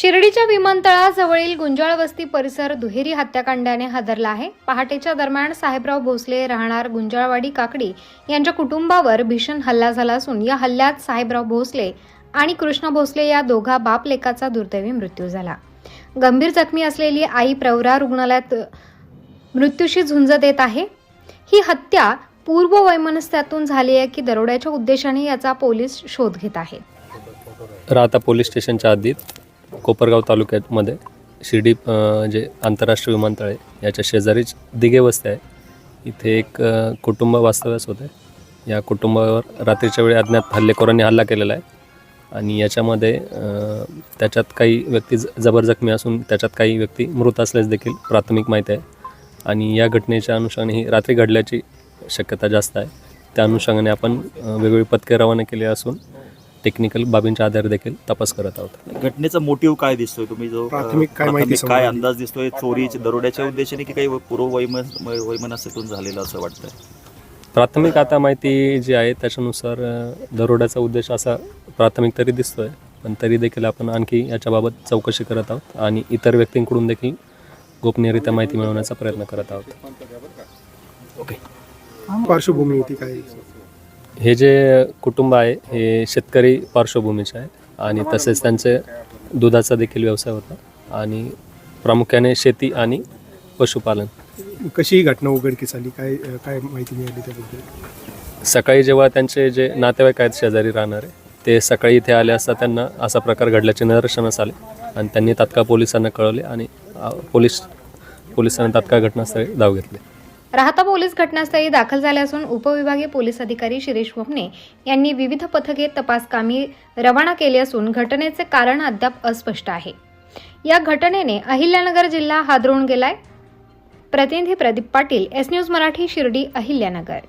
शिर्डीच्या विमानतळाजवळील गुंजाळ वस्ती परिसर दुहेरी हत्याकांडाने हादरला आहे. पहाटेच्या दरम्यान साहेबराव भोसले राहणार गुंजाळवाडी काकडी यांच्या कुटुंबावर भीषण हल्ला झाला असून या हल्ल्यात साहेबराव भोसले आणि कृष्ण भोसले या दोघा बापलेकाचा दुर्दैवी मृत्यू झाला. गंभीर जखमी असलेली आई प्रवरा रुग्णालयात मृत्यूशी झुंज देत आहे. ही हत्या पूर्व वैमनस्यातून झाली आहे की दरोड्याच्या उद्देशाने याचा पोलीस शोध घेत आहेत राहता पोलीस स्टेशनच्या हद्दीत कोपरगाव तालुक्यामध्ये शिर्डी जे आंतरराष्ट्रीय विमानतळ आहे याच्या शेजारीच दिघे वस्ती आहे. इथे एक कुटुंब वास्तव्यास होते. या कुटुंबावर रात्रीच्या वेळी अज्ञात हल्लेखोरांनी हल्ला केलेला आहे. आणि याच्यामध्ये त्याच्यात काही व्यक्ती ज जबर जखमी असून त्याच्यात काही व्यक्ती मृत असल्यास देखील प्राथमिक माहिती आहे. आणि या घटनेच्या अनुषंगाने ही रात्री घडल्याची शक्यता जास्त आहे. त्या अनुषंगाने आपण वेगवेगळी पथके रवाना केली असून टेक्निकल बाबींच्या आधारे देखील तपास करत आहोत. घटनेचा मोटिव्ह काय दिसतोय तुम्ही जो प्राथमिक काय माहिती प्राथमिक काय आली? अंदाज दिसतोय? चोरीची दरोड्याच्या उद्देशाने की काही पूर्व वैमन वैमनस्यातून झालेलं असं वाटतंय? प्राथमिक आता माहिती जी आहे त्याच्यानुसार अ, दरोड्याचा उद्देश असा प्राथमिक तरी दिसतोय पण तरी देखील आपण आणखी याच्याबाबत चौकशी करत आहोत आणि इतर व्यक्तींकडून देखील गोपनीयरित्या माहिती मिळवण्याचा प्रयत्न करत आहोत. पार्श्वभूमी होती काय? हे जे कुटुंब आहे हे शेतकरी पार्श्वभूमीचे आहे आणि तसेच त्यांचे दुधाचा देखील व्यवसाय होता आणि प्रामुख्याने शेती आणि पशुपालन. कशी ही घटना उघडकीस आली? काय काय माहिती मिळाली त्याबद्दल? सकाळी जेव्हा त्यांचे जे नातेवाईक आहेत शेजारी राहणारे ते सकाळी इथे आले असता त्यांना असा प्रकार घडल्याचे निदर्शनास आले आणि त्यांनी तात्काळ पोलिसांना कळवले आणि पोलीस पोलिसांनी तात्काळ घटनास्थळी धाव घेतली. राहता पोलीस घटनास्थळी दाखल झाले असून उपविभागीय पोलीस अधिकारी शिरीष वमने यांनी विविध पथके तपासकामी रवाना केली असून घटनेचे कारण अद्याप अस्पष्ट आहे. या घटनेने अहिल्यानगर जिल्हा हादरवून गेलाय. प्रतिनिधी प्रदीप पाटील एस न्यूज मराठी शिर्डी अहिल्यानगर.